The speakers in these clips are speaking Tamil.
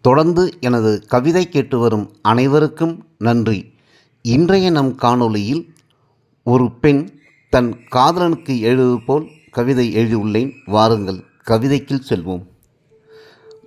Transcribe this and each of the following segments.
தொடர்ந்து எனது கவிதை கேட்டு வரும் அனைவருக்கும் நன்றி. இன்றைய நம் காணொளியில் ஒரு பெண் தன் காதலனுக்கு எழுதுவது போல் கவிதை எழுதியுள்ளேன். வாருங்கள் கவிதைக்குள் செல்வோம்.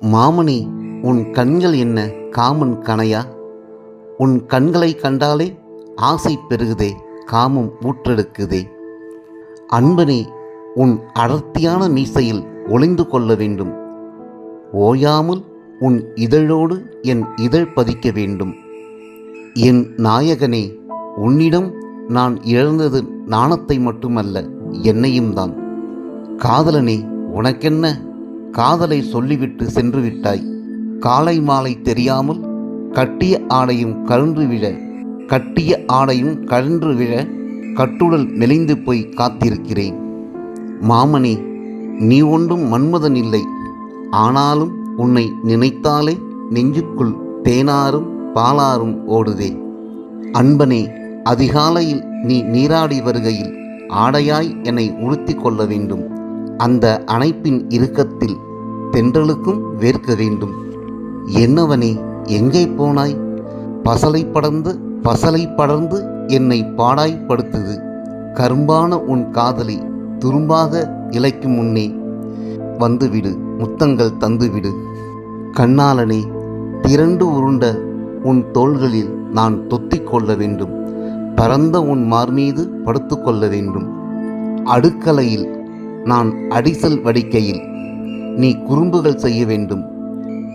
மாமணி உன் கண்கள் என்ன காமன் கனையா உன் கண்களை கண்டாலே ஆசை பெருகுதே காமம் ஊற்றெடுக்குதே. அன்பனே உன் அடர்த்தியான மீசையில் ஒளிந்து கொள்ள வேண்டும். ஓயாமல் உன் இதழோடு என் இதழ் பதிக்க வேண்டும். என் நாயகனே உன்னிடம் நான் இழந்தது நாணத்தை மட்டுமல்ல என்னையும் தான். காதலனே உனக்கென்ன? காதலை சொல்லிவிட்டு சென்று விட்டாய் காலை மாலை தெரியாமல் கட்டிய ஆடையும் கழன்று விழ கட்டிய ஆடையும் கழன்று விழ கட்டுடல் மெலிந்து போய் காத்திருக்கிறேன். மாமனே நீ ஒன்றும் மன்மதன் இல்லை. ஆனாலும் உன்னை நினைத்தாலே நெஞ்சுக்குள் தேனாரும் பாலாரும் ஓடுதே. அன்பனே அதிகாலையில் நீ நீராடி வருகையில் ஆடையாய் என்னை உடுத்தி கொள்ள வேண்டும். அந்த அணைப்பின் இறுக்கத்தில் தென்றலுக்கும் வேர்க்க வேண்டும். என்னவனே எங்கே போனாய்? பசலை படர்ந்து பசலை படர்ந்து என்னை பாடாய்ப்படுத்துது. கரும்பான உன் காதலை துரும்பாக இழைக்கும் முன்னே வந்துவிடு முத்தங்கள் தந்துவிடு. கண்ணாலனே திரண்டு உருண்ட உன் தோள்களில் நான் தொத்திக்கொள்ள வேண்டும். பரந்த உன் மார்மீது படுத்துக்கொள்ள வேண்டும். அடுக்கலையில் நான் அடிசல் வடிக்கையில் நீ குறும்புகள் செய்ய வேண்டும்.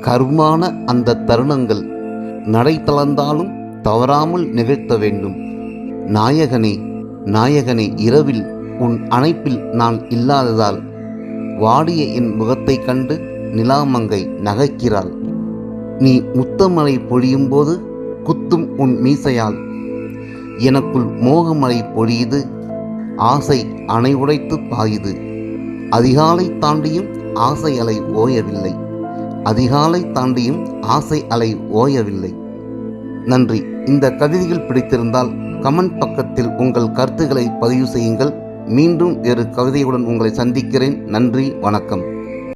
கருமான அந்த தருணங்கள் நடை தளர்ந்தாலும் தவறாமல் நிகழ்த்த வேண்டும். நாயகனே நாயகனே இரவில் உன் அணைப்பில் நான் இல்லாததால் வாடிய என் முகத்தைக் கண்டு நிலாமங்கை நகைக்கிறாள். நீ முத்தமலை பொழியும்போது குத்தும் உன் மீசையால். எனக்குள் மோகமலை பொழியுது ஆசை அணை உடைத்து பாயுது. அதிகாலை தாண்டியும் ஆசை அலை ஓயவில்லை. அதிகாலை தாண்டியும் ஆசை அலை ஓயவில்லை. நன்றி. இந்த கவிதைகள் பிடித்திருந்தால் கமெண்ட் பக்கத்தில் உங்கள் கருத்துக்களை பதிவு செய்யுங்கள். மீண்டும் வேறு கவிதையுடன் உங்களை சந்திக்கிறேன். நன்றி வணக்கம்.